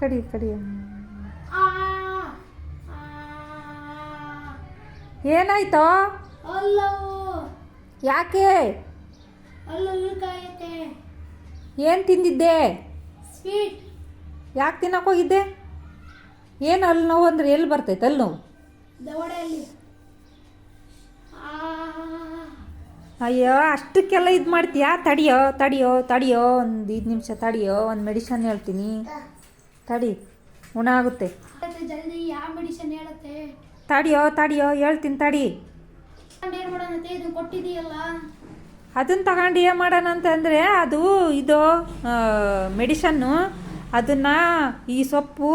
ಕಡಿ ಕಡಿ. ಏನಾಯ್ತೋ? ಯಾಕೆ? ಏನು ತಿಂದಿದ್ದೆ? ಸ್ವೀಟ್ ಯಾಕೆ ತಿನ್ನಕ್ಕೆ ಹೋಗಿದ್ದೆ? ಏನು ಅಲ್ಲಿ ನೋವು ಅಂದ್ರೆ ಎಲ್ಲಿ ಬರ್ತೈತೆ ಅಲ್ಲಿ ನೋವು? ಅಯ್ಯೋ, ಅಷ್ಟಕ್ಕೆಲ್ಲ ಇದು ಮಾಡ್ತೀಯಾ? ತಡಿಯೋ ತಡಿಯೋ ತಡಿಯೋ, ಒಂದು ಐದು ನಿಮಿಷ ತಡಿಯೋ, ಒಂದು ಮೆಡಿಷನ್ ಹೇಳ್ತೀನಿ. ತಡಿ ಉಣ ಆಗುತ್ತೆ ಮತ್ತೆ ಜಲ್ದಿ ಯಾವ ಮೆಡಿಸಿನ್ ಹೇಳತ್ತೆ? ತಡಿಯೋ ತಡಿಯೋ ಹೇಳ್ತೀನಿ ತಡಿ. ಇದು ಕೊಟ್ಟಿದೀಯಲ್ಲ ಅದನ್ನು ತಗೊಂಡು ಏನು ಮಾಡೋಣ ಅಂತಂದರೆ ಅದು ಇದು ಮೆಡಿಷನ್ನು. ಅದನ್ನು ಈ ಸೊಪ್ಪು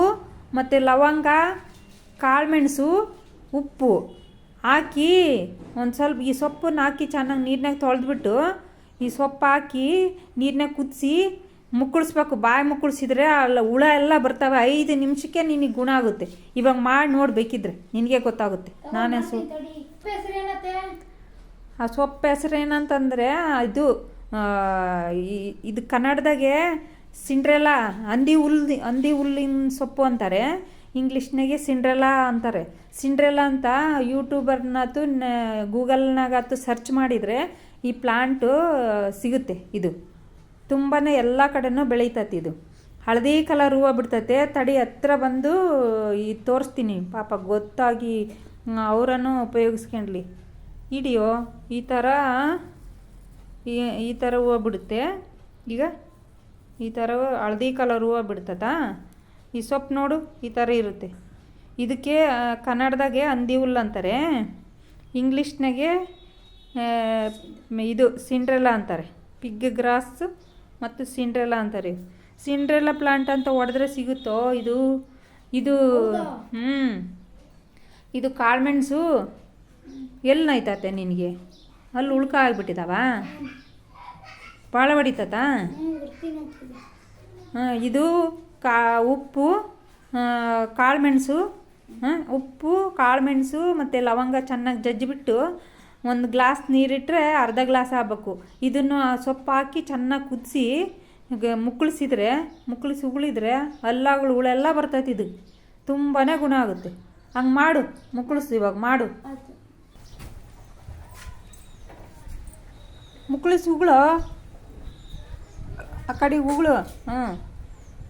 ಮತ್ತು ಲವಂಗ ಕಾಳುಮೆಣಸು ಉಪ್ಪು ಹಾಕಿ ಒಂದು ಸ್ವಲ್ಪ ಈ ಸೊಪ್ಪನ್ನ ಹಾಕಿ ಚೆನ್ನಾಗಿ ನೀರಿನಾಗ ತೊಳೆದ್ಬಿಟ್ಟು ಈ ಸೊಪ್ಪು ಹಾಕಿ ನೀರಿನಾಗ ಕುದಿಸಿ ಮುಕ್ಕಳಿಸ್ಬೇಕು ಬಾಯಿ ಮುಕ್ಕಳಿಸಿದ್ರೆ ಅಲ್ಲ ಹುಳ ಎಲ್ಲ ಬರ್ತವೆ ಐದು ನಿಮಿಷಕ್ಕೆ ನಿನಗೆ ಗುಣ ಆಗುತ್ತೆ. ಇವಾಗ ಮಾಡಿ ನೋಡ್ಬೇಕಿದ್ರೆ ನಿನಗೆ ಗೊತ್ತಾಗುತ್ತೆ. ನಾನೇ ಸೊ ಆ ಸೊಪ್ಪು ಹೆಸರು ಏನಂತಂದರೆ ಇದು ಈ- ಇದು ಕನ್ನಡದಾಗೆ ಸಿಂಡ್ರೆಲ್ಲ ಹಂದಿ ಹುಲ್ ಹಂದಿ ಹುಲ್ಲಿನ ಸೊಪ್ಪು ಅಂತಾರೆ. ಇಂಗ್ಲೀಷ್ನಾಗೆ ಸಿಂಡ್ರೆಲ್ಲ ಅಂತಾರೆ. ಸಿಂಡ್ರೆಲ್ಲ ಅಂತ ಯೂಟ್ಯೂಬರ್ನಾತು ಗೂಗಲ್ನಾಗತ್ತು ಸರ್ಚ್ ಮಾಡಿದರೆ ಈ ಪ್ಲಾಂಟು ಸಿಗುತ್ತೆ ಇದು. ತುಂಬಾ ಎಲ್ಲ ಕಡೆನೂ ಬೆಳೀತತಿ ಇದು. ಹಳದಿ ಕಲರ್ ಹೂವು ಬಿಡ್ತತೆ, ತಡಿ ಹತ್ರ ಬಂದು ಈ ತೋರಿಸ್ತೀನಿ. ಪಾಪ ಗೊತ್ತಾಗಿ ಅವರನ್ನು ಉಪಯೋಗಿಸ್ಕೊಂಡ್ಲಿ. ಇಡಿಯೋ, ಈ ಥರ ಈ ಈ ಥರ ಹೂವು ಬಿಡುತ್ತೆ. ಈಗ ಈ ಥರ ಹಳದಿ ಕಲರ್ ಹೂವು ಬಿಡ್ತದಾ ಈ ಸೊಪ್ಪು ನೋಡು, ಈ ಥರ ಇರುತ್ತೆ. ಇದಕ್ಕೆ ಕನ್ನಡದಾಗೆ ಹಂದಿ ಹುಲ್ಲು ಅಂತಾರೆ. ಇಂಗ್ಲೀಷ್ನಾಗೆ ಇದು, ಸಿಂಡ್ರೆಲ್ಲ ಅಂತಾರೆ. ಪಿಗ್ ಗ್ರಾಸ್ ಮತ್ತು ಸಿಂಡ್ರೆಲ್ಲ ಅಂತಾರೆ ಸಿಂಡ್ರೆಲ್ಲ ಪ್ಲಾಂಟ್ ಅಂತ ಹೊಡೆದ್ರೆ ಸಿಗುತ್ತೋ? ಇದು ಇದು ಹ್ಞೂ ಇದು ಕಾಳುಮೆಣಸು ಎಲ್ಲಿ ನೋಯ್ತತೆ ನಿನಗೆ? ಅಲ್ಲಿ ಉಳ್ಕ ಆಗ್ಬಿಟ್ಟಿದಾವ? ಭಾಳ ಹೊಡಿತತಾ ಹಾಂ ಇದು ಕಾ ಉಪ್ಪು ಕಾಳುಮೆಣಸು ಹಾಂ ಉಪ್ಪು ಕಾಳುಮೆಣಸು ಮತ್ತು ಲವಂಗ ಚೆನ್ನಾಗಿ ಜಜ್ಜಿಬಿಟ್ಟು ಒಂದು ಗ್ಲಾಸ್ ನೀರಿಟ್ಟರೆ ಅರ್ಧ ಗ್ಲಾಸ್ ಆಗಬೇಕು. ಇದನ್ನು ಸೊಪ್ಪು ಹಾಕಿ ಚೆನ್ನಾಗಿ ಕುದಿಸಿ ಮುಕ್ಕಳಿಸಿದ್ರೆ ಮುಕ್ಕಳಿಸಿ ಉಗುಳಿದ್ರೆ ಹಲ್ಲಾಗಳು ಹುಳೆಲ್ಲ ಬರ್ತೈತಿ ಇದು. ತುಂಬಾ ಗುಣ ಆಗುತ್ತೆ. ಹಂಗೆ ಮಾಡು ಮುಕ್ಕಳಿಸು ಇವಾಗ ಮಾಡು. ಮುಕ್ಕಳಿಸಿ ಉಗುಳು. ಆ ಕಡೆ ಉಗುಳು. ಹ್ಞೂ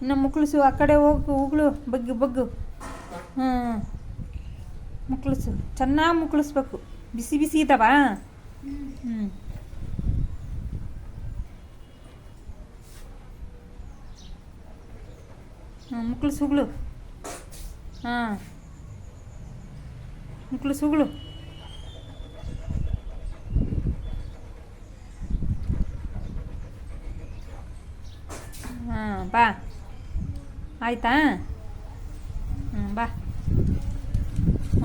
ಇನ್ನು ಮುಕ್ಕಳಿಸು ಆ ಕಡೆ ಹೋಗು ಉಗುಳು. ಬಗ್ಗು ಬಗ್ಗು. ಹ್ಞೂ ಮುಕ್ಕಳಿಸು. ಚೆನ್ನಾಗಿ ಮುಕ್ಕಳಿಸ್ಬೇಕು. ಬಿಸಿ ಬಿಸಿ ಇದ್ದಾವ ಹ್ಞೂ ಹ್ಞೂ ಮುಕ್ಳು ಉಗುಳು ಹಾಂ. ಮುಕ್ಳು ಸುಗ್ಳು. ಹಾಂ ಬಾ. ಆಯ್ತಾ? ಹ್ಞೂ ಬಾ.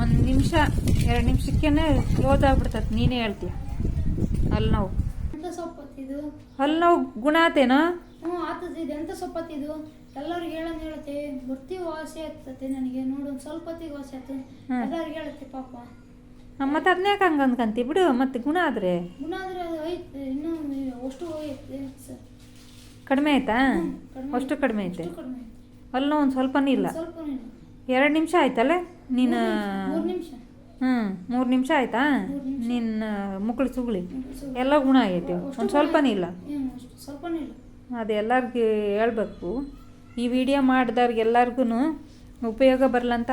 ಒಂದು ನಿಮಿಷ ಎರಡು ನಿಮಿಷಕ್ಕೇನೆ ಕ್ಲೋಸ್ ಆಗ್ಬಿಡ್ತದೆ ನೀನೇ ಹೇಳ್ತೀಯ. ಅಲ್ಲಿ ನೋವು. ಹಲ್ ಸೊಪ್ಪತ್ತಿದು ಅಲ್ಲಿ ನೋವು ಗುಣ ಆತೇನಾ? ಹ್ಞೂ ಆತದ ಇದು. ಎಂತ ಸೊಪ್ಪತ್ತಿದು ಎಲ್ಲರಿಗೆ ಹೇಳೋದು ಹೇಳತ್ತೆ. ಬರ್ತಿ ವಾಸಿ ಆಗ್ತತೆ ನನಗೆ. ನೋಡು ಸ್ವಲ್ಪ ಹೊತ್ತಿಗೆ ವಾಸಿ ಆಯ್ತು ಎಲ್ಲರಿಗೆ ಹೇಳತ್ತೆ ಪಾಪ. ಮತ್ತು ಅದನ್ಯಾಕೆ ಹಂಗೆ ಅಂದ್ಕಂತಿ? ಬಿಡು ಮತ್ತೆ ಗುಣ ಆದರೆ. ಗುಣ ಆದರೆ ಅದು ಐತೆ ಇನ್ನೂ ಅಷ್ಟು ಐತೆ ಸರ್? ಕಡಿಮೆ ಆಯ್ತಾ? ಅಷ್ಟು ಕಡಿಮೆ ಐತೆ ಅಲ್ಲ ಒಂದು ಸ್ವಲ್ಪನೂ ಇಲ್ಲ. ಸ್ವಲ್ಪ ಎರಡು ನಿಮಿಷ ಆಯ್ತಲ್ಲ? ನೀನು ಹ್ಞೂ ಮೂರು ನಿಮಿಷ. ಆಯ್ತಾ? ನಿನ್ನ ಮುಕ್ಕಳು ಸುಗುಳಿ. ಎಲ್ಲ ಗುಣ ಆಗೈತೆ. ಒಂದು ಸ್ವಲ್ಪನೂ ಇಲ್ಲ. ಅದು ಎಲ್ಲರಿಗೂ ಹೇಳ್ಬೇಕು. ಈ ವಿಡಿಯೋ ಮಾಡಿದವ್ರಿಗೆಲ್ಲರಿಗೂ ಉಪಯೋಗ ಬರಲಂತ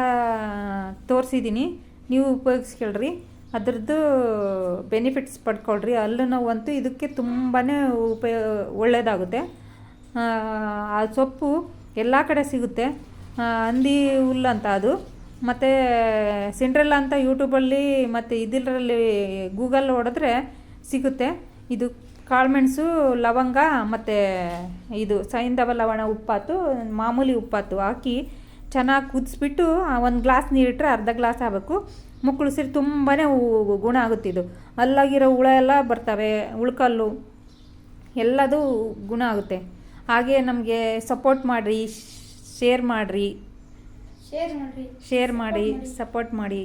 ತೋರಿಸಿದ್ದೀನಿ ನೀವು ಉಪಯೋಗಿಸ್ಕೊಳ್ರಿ. ಅದ್ರದ್ದು ಬೆನಿಫಿಟ್ಸ್ ಪಡ್ಕೊಳ್ರಿ. ಅಲ್ಲೂ ನಾವಂತೂ ಇದಕ್ಕೆ ತುಂಬಾ ಉಪಯೋಗ ಒಳ್ಳೆಯದಾಗುತ್ತೆ ಆ, ಸೊಪ್ಪು ಎಲ್ಲ ಕಡೆ ಸಿಗುತ್ತೆ. ಹಂದಿ ಹುಲ್ಲಂತ ಅದು. ಮತ್ತು ಸಿಂಡ್ರೆಲ್ಲ ಅಂತ ಯೂಟ್ಯೂಬಲ್ಲಿ ಮತ್ತು ಇದಿಲ್ಲರಲ್ಲಿ ಗೂಗಲ್ ಹೊಡೆದ್ರೆ ಸಿಗುತ್ತೆ. ಇದು ಕಾಳುಮೆಣಸು ಲವಂಗ ಮತ್ತು ಇದು ಸೈಂಧವ ಲವಣ ಉಪ್ಪಾತು, ಮಾಮೂಲಿ ಉಪ್ಪಾತು ಹಾಕಿ ಚೆನ್ನಾಗಿ ಕುದಿಸ್ಬಿಟ್ಟು ಒಂದು ಗ್ಲಾಸ್ ನೀರಿಟ್ಟರೆ ಅರ್ಧ ಗ್ಲಾಸ್ ಆಗಬೇಕು. ಮುಕ್ಕಳಿಸಿದ್ರೆ ತುಂಬಾ ಗುಣ ಆಗುತ್ತೆ ಇದು. ಅಲ್ಲಾಗಿರೋ ಹುಳ ಎಲ್ಲ ಬರ್ತವೆ, ಉಳ್ಕಲ್ಲು ಎಲ್ಲದೂ ಗುಣ ಆಗುತ್ತೆ. ಹಾಗೆ ನಮಗೆ ಸಪೋರ್ಟ್ ಮಾಡಿರಿ ಶೇರ್ ಮಾಡಿರಿ. ಶೇರ್ ಮಾಡಿ ಶೇರ್ ಮಾಡಿ ಸಪೋರ್ಟ್ ಮಾಡಿ.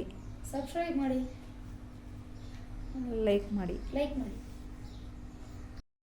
ಸಬ್ಸ್ಕ್ರೈಬ್ ಮಾಡಿ. ಲೈಕ್ ಮಾಡಿ. ಲೈಕ್ ಮಾಡಿ.